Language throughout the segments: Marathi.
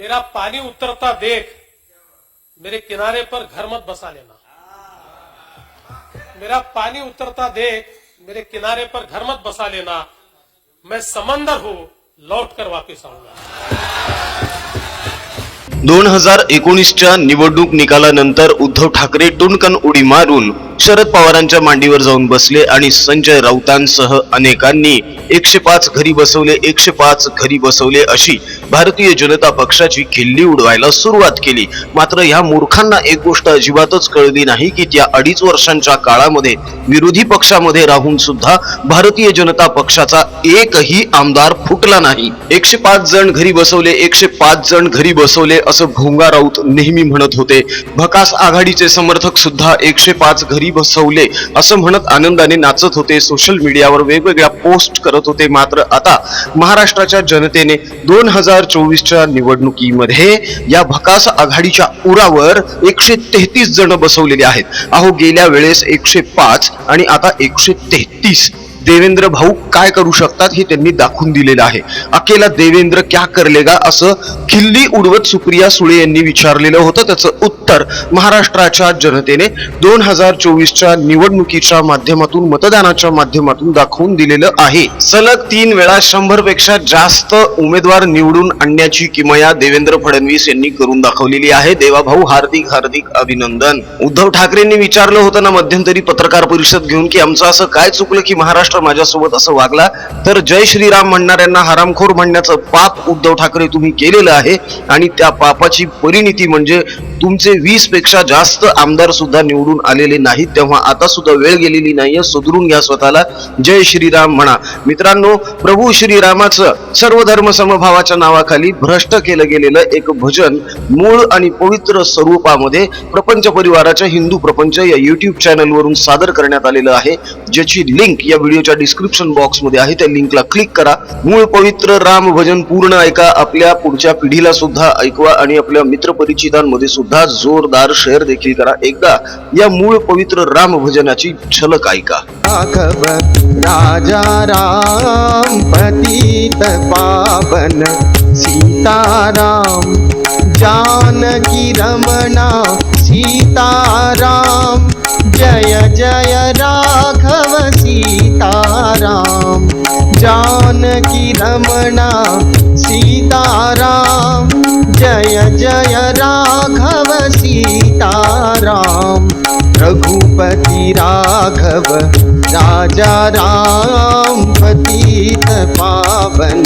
मेरा पानी उतरता देख मेरे किनारे पर घर मत बसा लेना। मेरा पानी उतरता देख मेरे किनारे पर घर मत बसा लेना। मैं समंदर हूं लौट कर वापिस आऊंगा। दोन हजार एकोणीसच्या निवडणूक निकालानंतर उद्धव ठाकरे टुणकन उडी मारून शरद पवारांच्या मांडीवर जाऊन बसले आणि संजय राऊतांसह अनेकांनी एकशे पाच घरी बसवले एकशे पाच घरी बसवले अशी भारतीय जनता पक्षाची खिल्ली उडवायला सुरुवात केली. मात्र ह्या मूर्खांना एक गोष्ट अजिबातच कळली नाही की त्या अडीच वर्षांच्या काळामध्ये विरोधी पक्षामध्ये राहून सुद्धा भारतीय जनता पक्षाचा एकही आमदार फुटला नाही. एकशे पाच जण घरी बसवले एकशे पाच जण घरी बसवले असं भोंगा राऊत नेहमी म्हणत होते. भकास आघाडीचे समर्थक सुद्धा एकशे पाच घरी बसवले. असं म्हणत आनंदाने नाचत होते. सोशल मीडियावर वेगवेगळ्या पोस्ट करत होते. मात्र आता महाराष्ट्राच्या जनतेने दोन हजार चोवीसच्या निवडणुकीमध्ये या भकास आघाडीच्या उरावर एकशे तेहतीस जण बसवलेले आहेत. अहो गेल्या वेळेस एकशे पाच आणि आता एकशे तेहतीस. देवेंद्र भाऊ काय करू शकतात हे त्यांनी दाखवून दिलेलं आहे. अकेला देवेंद्र क्या करलेगा असं खिल्ली उडवत सुप्रिया सुळे यांनी विचारलेलं होतं. त्याचं उत्तर महाराष्ट्राच्या जनतेने दोन हजार चोवीसच्या निवडणुकीच्या माध्यमातून मतदानाच्या माध्यमातून दाखवून दिलेलं आहे. सलग तीन वेळा शंभरपेक्षा जास्त उमेदवार निवडून आणण्याची किमया देवेंद्र फडणवीस यांनी करून दाखवलेली आहे. देवाभाऊ हार्दिक हार्दिक अभिनंदन. उद्धव ठाकरेंनी विचारलं होतं ना मध्यंतरी पत्रकार परिषद घेऊन की आमचं असं काय चुकलं की महाराष्ट्र माझ्यासोबत असं वागला तर जय श्रीराम म्हणणाऱ्यांना हरामखोर म्हणण्याचं पाप उद्धव ठाकरे तुम्ही केलेलं आहे. आणि त्या पापाची परिणिती म्हणजे तुमचे वीसपेक्षा जास्त आमदार सुद्धा निवडून आलेले नाहीत तेव्हा आता सुद्धा वेळ गेलेली नाहीये सुधरून घ्या स्वतःला. जय श्रीराम म्हणा. मित्रांनो प्रभू श्रीरामाचं सर्व धर्म समभावाच्या नावाखाली भ्रष्ट केलं गेलेलं एक भजन मूळ आणि पवित्र स्वरूपामध्ये प्रपंच परिवाराच्या हिंदू प्रपंच या युट्यूब चॅनलवरून सादर करण्यात आलेलं आहे. ज्याची लिंक या व्हिडिओच्या डिस्क्रिप्शन बॉक्समध्ये आहे. त्या लिंकला क्लिक करा. मूळ पवित्र राम भजन पूर्ण ऐका. आपल्या पुढच्या पिढीला सुद्धा ऐकवा आणि आपल्या मित्रपरिचितांमध्ये सुद्धा जोरदार शेअर देखील करा. एकदा या मूळ पवित्र राम भजनाची झलक ऐका. राघव राजा राम पतित पावन सीताराम जानकी रमणा सीताराम जय जय राघव सीताराम जानकी रमणा सीताराम जय जय राम सीताराम रघुपति राघव राजा राम पतित पावन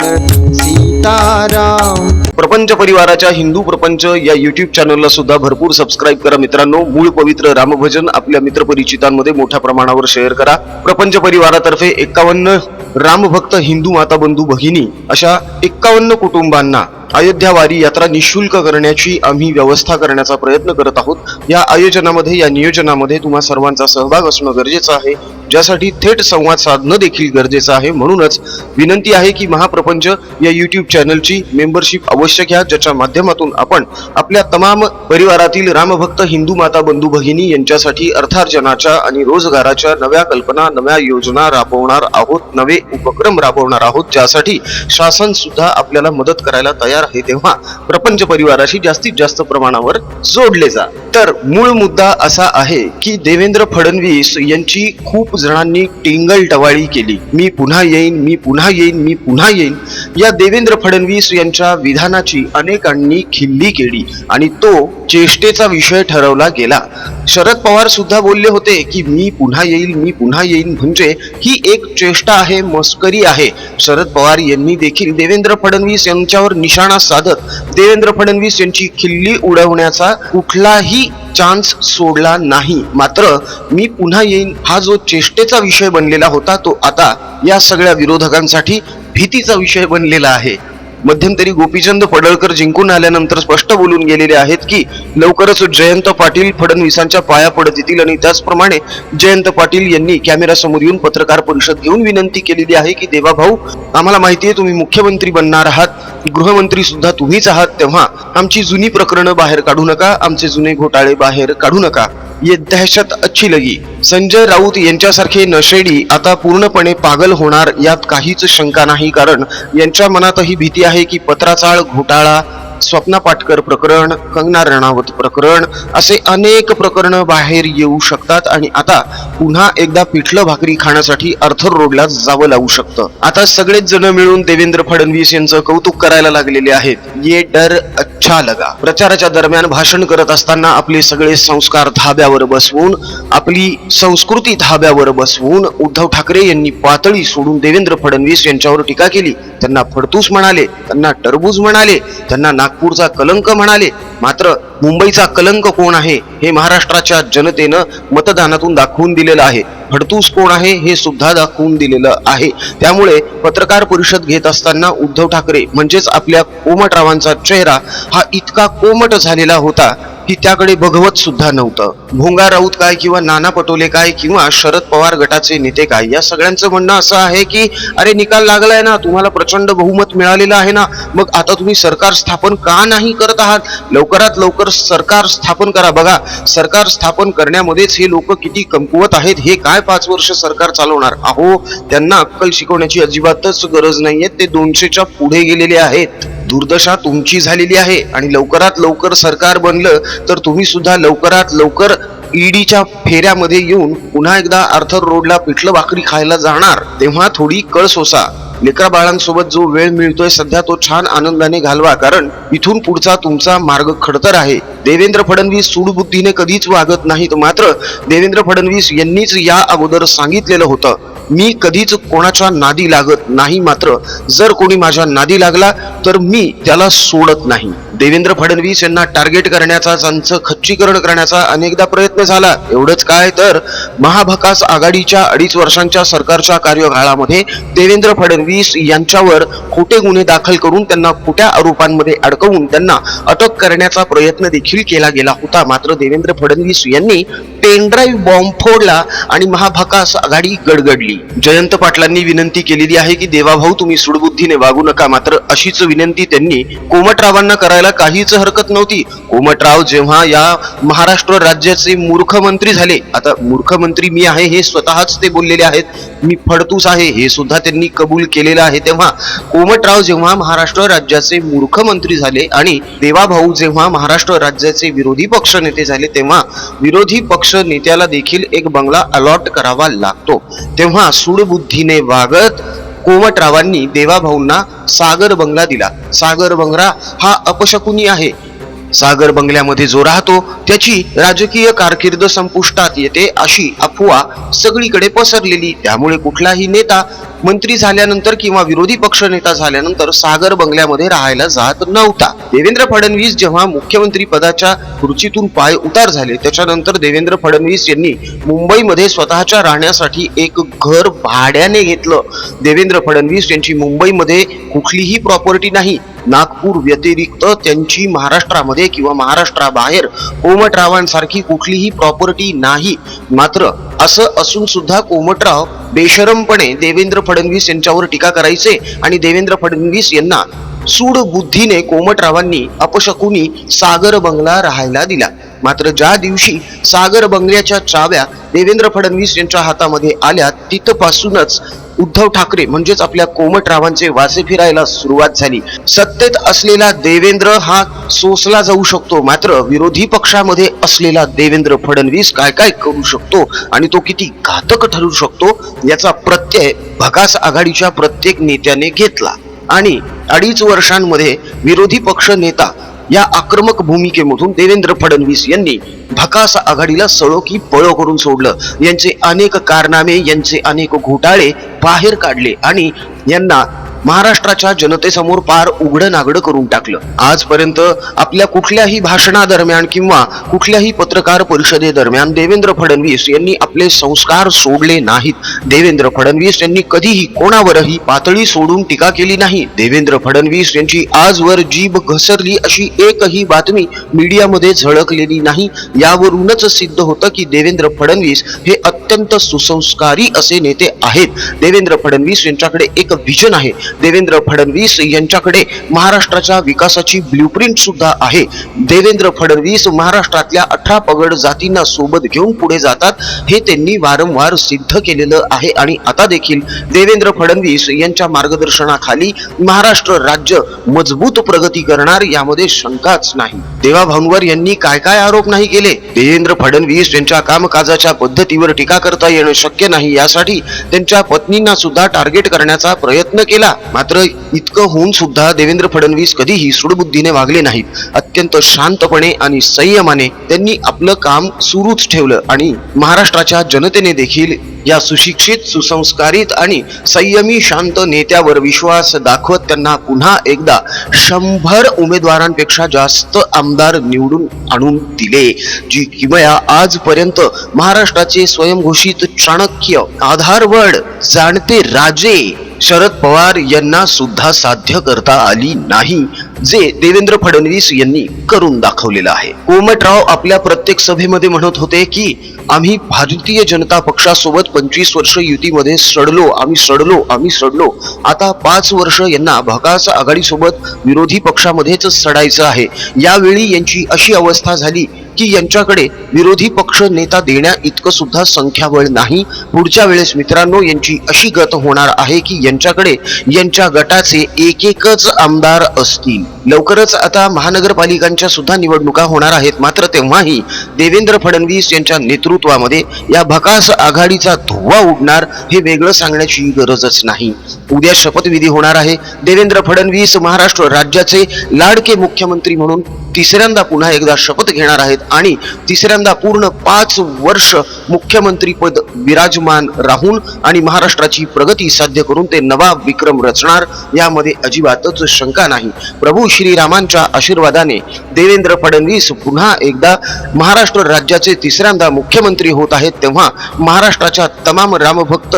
सीताराम प्रपंच परिवाराच्या हिंदू प्रपंच या युट्यूब चॅनलला सुद्धा भरपूर सबस्क्राईब करा मित्रांनो. मूळ पवित्र रामभजन आपल्या मित्रपरिचितांमध्ये मोठ्या प्रमाणावर शेअर करा. प्रपंच परिवारातर्फे एकावन्न रामभक्त हिंदू माता बंधू भगिनी अशा एकावन्न कुटुंबांना अयोध्या वारी यात्रा निशुल्क करण्याची आम्ही व्यवस्था करण्याचा प्रयत्न करत आहोत. या आयोजनामध्ये या नियोजनामध्ये तुम्हा सर्वांचा सहभाग असणं गरजेचं आहे. ज्यासाठी थेट संवाद साधणं देखील गरजेचं आहे. म्हणूनच विनंती आहे की महाप्रपंच या यूट्यूब चॅनलची मेंबरशिप अवश्य घ्या. ज्याच्या माध्यमातून आपण आपल्या तमाम परिवारातील रामभक्त हिंदू माता बंधू भगिनी यांच्यासाठी अर्थार्जनाच्या आणि रोजगाराच्या नव्या कल्पना नव्या योजना राबवणार आहोत नवे उपक्रम राबवणार आहोत. ज्यासाठी शासन सुद्धा आपल्याला मदत करायला तयार आहे तेव्हा प्रपंच परिवाराशी जास्तीत जास्त प्रमाणावर जोडले जा. तर मूळ मुद्दा असा आहे की देवेंद्र फडणवीस यांची खूप जणांनी टिंगल टवाळी केली. मी पुन्हा येईन मी पुन्हा येईन मी पुन्हा येईन. या देवेंद्र फडणवीस यांच्या विधानाची अनेकांनी खिल्ली केली आणि तो चेष्टेचा विषय ठरवला गेला. शरद पवार सुद्धा बोलले होते की मी पुन्हा येईल मी पुन्हा येईन. म्हणजे ही एक चेष्टा आहे मस्करी आहे. शरद पवार यांनी देखील देवेंद्र फडणवीस यांच्यावर निशाणा साधत देवेंद्र फडणवीस यांची खिल्ली उडवण्याचा कुठलाही चान्स सोडला नाही. मात्र मी पुन्हा येईन. हा जो चेष्टेचा विषय बनलेला होता तो आता या सगळ्या विरोधकांसाठी भीतीचा विषय बनलेला आहे. मध्यंतरी गोपीचंद पडळकर जिंकून आल्यानंतर स्पष्ट बोलून गेलेले आहेत की लवकरच जयंत पाटील फडणवीसांच्या पाया पडत येतील आणि त्याचप्रमाणे जयंत पाटील यांनी कॅमेरा समोर येऊन पत्रकार परिषद घेऊन विनंती केलेली आहे की देवा भाऊ आम्हाला माहिती आहे तुम्ही मुख्यमंत्री बनणार आहात. गृहमंत्री सुद्धा तुम्हीच आहात. तेव्हा आमची जुनी प्रकरणं बाहेर काढू नका. आमचे जुने घोटाळे बाहेर काढू नका. ये दहशत अच्छी लगी। संजय राऊत यांच्यासारखे नशेडी आता पूर्णपणे पागल होणार यात काहीच शंका नाही कारण यांच्या मनातही भीती आहे की पत्राचाळ घोटाळा स्वप्ना पाटकर प्रकरण कंगना रणावत प्रकरण असे अनेक प्रकरणं बाहेर येऊ शकतात. आणि आता पुन्हा एकदा पिठलं भाकरी खाण्यासाठी अर्थर रोडला जावं लागू शकतं. आता सगळेच जण मिळून देवेंद्र फडणवीस यांचं कौतुक करायला लागलेले आहेत. ये डर अच्छा लगा. प्रचाराच्या दरम्यान भाषण करत असताना आपले सगळे संस्कार धाब्यावर बसवून आपली संस्कृती धाब्यावर बसवून उद्धव ठाकरे यांनी पातळी सोडून देवेंद्र फडणवीस यांच्यावर टीका केली. त्यांना फडतूस म्हणाले त्यांना टरबूज म्हणाले त्यांना नागपूरचा कलंक म्हणाले. मात्र मुंबईचा कलंक कोण आहे हे महाराष्ट्राच्या जनतेनं मतदानातून दाखवून दिले दिलेलं आहे. फडतूस कोण आहे हे सुद्धा दाखवून दिलेलं आहे. त्यामुळे पत्रकार परिषद घेत असताना उद्धव ठाकरे म्हणजेच आपल्या कोमटरावांचा चेहरा हा इतका कोमट झालेला होता की त्याकडे बघवत सुद्धा नव्हतं. भोंगा राऊत काय किंवा नाना पटोले काय किंवा शरद पवार गटाचे नेते काय? या सगळ्यांचं म्हणणं असं आहे की अरे निकाल लागलाय ना तुम्हाला प्रचंड बहुमत मिळालेलं आहे ना मग आता तुम्ही सरकार स्थापन का नाही करत आहात? लवकरात लवकर सरकार स्थापन करा. बघा सरकार स्थापन करण्यामध्येच हे लोक किती कमकुवत आहेत हे काय पाच वर्ष सरकार चालवणार? अहो त्यांना अक्कल शिकवण्याची अजिबातच गरज नाहीये ते दोनशेच्या पुढे गेलेले आहेत. दुर्दशा तुमची झालेली आहे आणि लवकरात लवकर सरकार बनलं तर तुम्ही सुद्धा लवकरात लवकर ईडीच्या फेऱ्यामध्ये येऊन पुन्हा एकदा आर्थर रोडला पिठलं भाकरी खायला जाणार तेव्हा थोडी कळ सोसा. लेकरा बाळांसोबत जो वेळ मिळतोय सध्या तो छान आनंदाने घालवा कारण इथून पुढचा तुमचा मार्ग खडतर आहे. देवेंद्र फडणवीस सूडबुद्धीने कधीच वागत नाहीत मात्र देवेंद्र फडणवीस यांनीच या अगोदर सांगितलेलं होतं. मी कधीच कोणाच्या नादी लागत नाही मात्र जर कोणी माझ्या नादी लागला तर मी त्याला सोडत नाही. देवेंद्र फडणवीस यांना टार्गेट करण्याचा त्यांचं खच्चीकरण करण्याचा अनेकदा प्रयत्न झाला. एवढंच काय तर महाभकास आघाडीच्या अडीच वर्षांच्या सरकारच्या कार्यकाळामध्ये देवेंद्र फडणवीस यांच्यावर खोटे गुन्हे दाखल करून त्यांना खोट्या आरोपांमध्ये अडकवून त्यांना अटक करण्याचा प्रयत्न देखील केला गेला होता. मात्र देवेंद्र फडणवीस यांनी पेनड्राईव्ह बॉम्ब फोडला आणि महाभकास आघाडी गडगडली. जयंत पाटलांनी विनंती केलेली आहे की देवाभाऊ तुम्ही सुडबुद्धीने वागू नका. मात्र अशीच विनंती त्यांनी कोमटरावांना करायला काहीच हरकत नव्हती. कोमटराव जेव्हा या महाराष्ट्र राज्याचे मूर्खमंत्री झाले आता मूर्खमंत्री मी आहे हे स्वतःच ते बोललेले आहेत मी फडतूस आहे हे सुद्धा त्यांनी कबूल केलेलं आहे. तेव्हा कोमटराव जेव्हा महाराष्ट्र राज्याचे मूर्खमंत्री झाले आणि देवाभाऊ जेव्हा महाराष्ट्र राज्याचे विरोधी पक्ष नेते झाले तेव्हा विरोधी पक्ष नेत्याला देखील एक बंगला अलॉट करावा लागतो. तेव्हा सूडबुद्धीने वागत कोमटरावांनी देवाभाऊंना सागर बंगला दिला. सागर बंगला हा अपशकुनी आहे. सागर बंगल्यामध्ये जो राहतो त्याची राजकीय कारकीर्द संपुष्टात येते अशी अफवा सगळीकडे पसरलेली. त्यामुळे कुठलाही नेता मंत्री झाल्यानंतर किंवा विरोधी पक्ष नेता झाल्यानंतर सागर बंगल्यामध्ये राहायला जात नव्हता. देवेंद्र फडणवीस जेव्हा मुख्यमंत्री पदाच्या खुर्चीतून पाय उतार झाले त्याच्यानंतर देवेंद्र फडणवीस यांनी मुंबईमध्ये स्वतःच्या राहण्यासाठी एक घर भाड्याने घेतलं. देवेंद्र फडणवीस यांची मुंबईमध्ये कुठलीही प्रॉपर्टी नाही. नागपूर व्यतिरिक्त त्यांची महाराष्ट्रामध्ये किंवा महाराष्ट्राबाहेर कोमटरावांसारखी कुठलीही प्रॉपर्टी नाही. मात्र असं असून सुद्धा कोमटराव बेशरमपणे देवेंद्र फडणवीस यांच्यावर टीका करायचे आणि देवेंद्र फडणवीस यांना सूड बुद्धीने कोमटरावांनी अपशकुनी सागर बंगला राहायला दिला. मात्र ज्या दिवशी सागर बंगल्याच्या चाव्या देवेंद्र फडणवीस यांच्या हातामध्ये आल्या तिथपासूनच उद्धव ठाकरे म्हणजेच आपल्या कोमटरावांचे वासे फिरायला सुरुवात झाली. सत्तेत असलेला देवेंद्र हा सोसला जाऊ शकतो मात्र विरोधी पक्षामध्ये असलेला देवेंद्र फडणवीस काय काय करू शकतो आणि तो किती घातक ठरू शकतो याचा प्रत्यय भगास आघाडीच्या प्रत्येक नेत्याने घेतला. आणि अडीच वर्षांमध्ये विरोधी पक्ष नेता या आक्रमक भूमिकेमधून देवेंद्र फडणवीस यांनी भकास आघाडीला सळो की पळो करून सोडलं. यांचे अनेक कारनामे यांचे अनेक घोटाळे बाहेर काढले आणि यांना महाराष्ट्राच्या जनतेसमोर पार उघडं नागडं करून टाकलं. आजपर्यंत आपल्या कुठल्याही भाषणादरम्यान किंवा कुठल्याही पत्रकार परिषदेदरम्यान देवेंद्र फडणवीस यांनी आपले संस्कार सोडले नाहीत. देवेंद्र फडणवीस यांनी कधीही कोणावरही पातळी सोडून टीका केली नाही. देवेंद्र फडणवीस यांची आजवर जीभ घसरली अशी एकही बातमी मीडियामध्ये झळकलेली नाही. यावरूनच सिद्ध होतं की देवेंद्र फडणवीस हे अत्यंत सुसंस्कारी असे नेते आहेत. देवेंद्र फडणवीस यांच्याकडे एक विजन आहे. देवेंद्र फडणवीस यांच्याकडे महाराष्ट्राच्या विकासाची ब्ल्यूप्रिंट सुद्धा आहे. देवेंद्र फडणवीस महाराष्ट्रातल्या अठरा पगड जातींना सोबत घेऊन पुढे जातात हे त्यांनी वारंवार सिद्ध केलेलं आहे. आणि आता देखील देवेंद्र फडणवीस यांच्या मार्गदर्शनाखाली महाराष्ट्र राज्य मजबूत प्रगती करणार यामध्ये शंकाच नाही. देवा भानवर यांनी काय काय आरोप नाही केले? देवेंद्र फडणवीस यांच्या कामकाजाच्या पद्धतीवर टीका करता येणं शक्य नाही. यासाठी त्यांच्या पत्नींना सुद्धा टार्गेट करण्याचा प्रयत्न केला. मात्र इतकं होऊन सुद्धा देवेंद्र फडणवीस कधीही सुडबुद्धीने वागले नाहीत. अत्यंत शांतपणे आणि संयमाने त्यांनी आपलं काम सुरूच ठेवलं आणि महाराष्ट्राच्या जनतेने देखील या सुशिक्षित सुसंस्कारित आणि संयमी शांत नेत्यावर विश्वास दाखवत त्यांना पुन्हा एकदा शंभर उमेदवारांपेक्षा जास्त आमदार निवडून आणून दिले जी किमया आजपर्यंत महाराष्ट्राचे स्वयंघोषित चाणक्य आधारवड जाणते राजे शरद पवार यांना सुद्धा साध्य करता आली नाही जे देवेंद्र फडणवीस यांनी करून दाखवलेलं आहे. कोमटराव आपल्या प्रत्येक सभेमध्ये म्हणत होते की आम्ही भारतीय जनता पक्षासोबत पंचवीस वर्ष युतीमध्ये सडलो आम्ही सडलो आम्ही सडलो. आता पाच वर्ष यांना भकास आघाडीसोबत विरोधी पक्षामध्येच सडायचं आहे. यावेळी यांची अशी अवस्था झाली की यांच्याकडे विरोधी पक्ष नेता देण्या इतकं सुद्धा संख्याबळ नाही. पुढच्या वेळेस मित्रांनो यांची अशी गत होणार आहे की यांच्याकडे यांच्या गटाचे एक एकच आमदार असतील. लवकरच आता महानगरपालिकांच्या सुद्धा निवडणुका होणार आहेत. मात्र तेव्हाही देवेंद्र फडणवीस यांच्या नेतृत्वामध्ये या भकास आघाडीचा धुवा उडणार हे वेगळं सांगण्याची गरजच नाही. उद्या शपथविधी होणार आहे. देवेंद्र फडणवीस महाराष्ट्र राज्याचे लाडके मुख्यमंत्री म्हणून तिसऱ्यांदा पुन्हा एकदा शपथ घेणार आहेत. आणि तिसऱ्यांदा पूर्ण पाच वर्ष मुख्यमंत्रीपद विराजमान राहून आणि महाराष्ट्राची प्रगती साध्य करून ते नवा विक्रम रचणार यामध्ये अजिबातच शंका नाही. प्रभू श्रीरामांच्या आशीर्वादाने देवेंद्र फडणवीस पुन्हा एकदा महाराष्ट्र राज्याचे तिसऱ्यांदा मुख्यमंत्री होत आहेत तेव्हा महाराष्ट्राच्या तमाम रामभक्त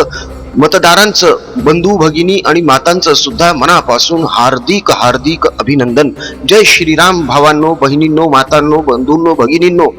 मतदारांचं बंधू भगिनी आणि मातांचं सुद्धा मनापासून हार्दिक हार्दिक अभिनंदन. जय श्रीराम भावांनो बहिणींनो मातांनो बंधूंनो भगिनींनो.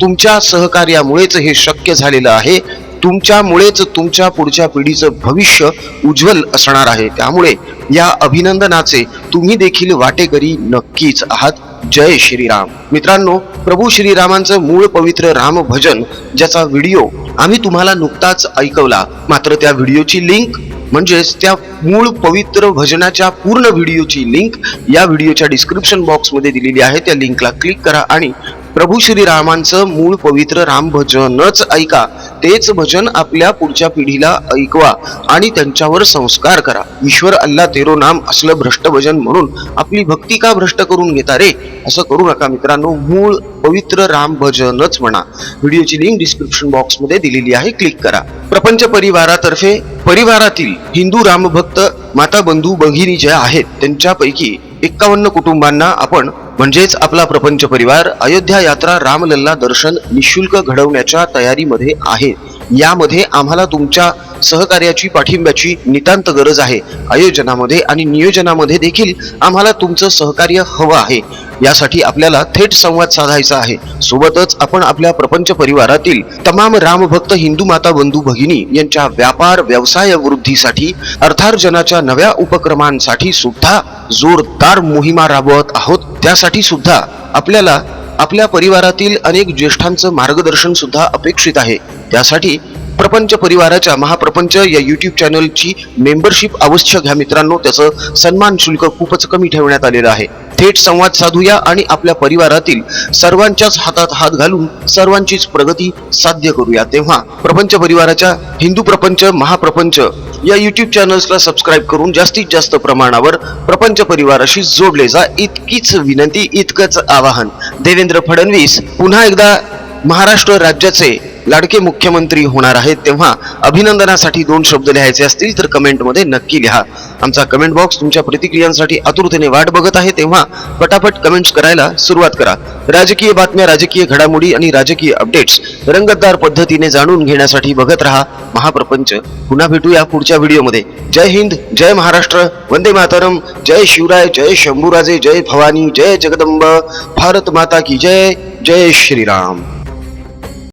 तुमच्या सहकार्यामुळेच हे शक्य झालेलं आहे. तुमच्यामुळेच तुमच्या पुढच्या पिढीचं भविष्य उज्ज्वल असणार आहे. त्यामुळे या अभिनंदनाचे तुम्ही देखील वाटेकरी नक्कीच आहात. जय श्रीराम. मित्रांनो प्रभू श्रीरामांचं मूळ पवित्र राम भजन ज्याचा व्हिडिओ आम्ही तुम्हाला नुकताच ऐकवला. मात्र त्या व्हिडिओची लिंक म्हणजेच त्या मूळ पवित्र भजनाच्या पूर्ण व्हिडिओची लिंक या व्हिडिओच्या डिस्क्रिप्शन बॉक्समध्ये दिलेली आहे. त्या लिंकला क्लिक करा आणि प्रभू श्रीरामांचं मूळ पवित्र राम भजनच ऐका. तेच भजन आपल्या पुढच्या पिढीला ऐकवा आणि त्यांच्यावर संस्कार करा. ईश्वर अल्ला तेरो नाम असलं भ्रष्ट भजन म्हणून आपली भक्ती का भ्रष्ट करून घेता रे? असं करू नका मित्रांनो. मूळ पवित्र राम भजनच म्हणा. व्हिडिओची लिंक डिस्क्रिप्शन बॉक्समध्ये दिलेली आहे. क्लिक करा. प्रपंच परिवारातर्फे परिवारातील हिंदू रामभक्त माता बंधू भगिनी ज्या आहेत त्यांच्यापैकी एक्कावन्न कुटुंबांना आपण म्हणजेच आपला प्रपंच परिवार अयोध्या यात्रा रामलल्ला दर्शन निशुल्क घडवण्याच्या तयारीमध्ये आहे. यामध्ये आम्हाला तुमच्या सहकार्याची पाठिंब्याची नितांत गरज आहे. आयोजनामध्ये आणि नियोजनामध्ये देखील आम्हाला तुमचं सहकार्य हवं आहे. यासाठी आपल्याला थेट संवाद साधायचा आहे. सोबतच आपण आपल्या प्रपंच परिवारातील तमाम रामभक्त हिंदू माता बंधू भगिनी यांच्या व्यापार व्यवसाय वृद्धीसाठी अर्थार्जनाच्या नव्या उपक्रमांसाठी सुद्धा जोरदार मोहिमा राबवत आहोत. त्यासाठी सुद्धा आपल्याला आपल्या परिवारातील अनेक ज्येष्ठांचं मार्गदर्शन सुद्धा अपेक्षित आहे. त्यासाठी प्रपंच परिवाराच्या महाप्रपंच या युट्यूब चॅनलची मेंबरशिप अवश्य घ्या मित्रांनो. त्याचं सन्मान शुल्क खूपच कमी ठेवण्यात आलेलं आहे. थेट संवाद साधूया आणि आपल्या परिवारातील सर्वांच्याच हातात हात घालून सर्वांचीच प्रगती साध्य करूया. तेव्हा प्रपंच परिवाराच्या हिंदू प्रपंच महाप्रपंच या युट्यूब चॅनल्सला सबस्क्राईब करून जास्तीत जास्त प्रमाणावर प्रपंच परिवाराशी जोडले जा. इतकीच विनंती इतकंच आवाहन. देवेंद्र फडणवीस पुन्हा एकदा महाराष्ट्र राज्याचे लाडके मुख्यमंत्री होणार आहेत तेव्हा अभिनंदनासाठी दोन शब्द लिहायचे असतील तर कमेंटमध्ये नक्की लिहा. आमचा कमेंट बॉक्स तुमच्या प्रतिक्रियांसाठी आतुरतेने वाट बघत आहे तेव्हा पटापट कमेंट्स करायला सुरुवात करा. राजकीय बातम्या राजकीय घडामोडी आणि राजकीय अपडेट्स रंगतदार पद्धतीने जाणून घेण्यासाठी बघत राहा महाप्रपंच. पुन्हा भेटूया पुढच्या व्हिडिओमध्ये. जय हिंद जय महाराष्ट्र वंदे मातरम जय शिवराय जय शंभूराजे जय भवानी जय जगदंब भारत माता की जय जय श्रीराम.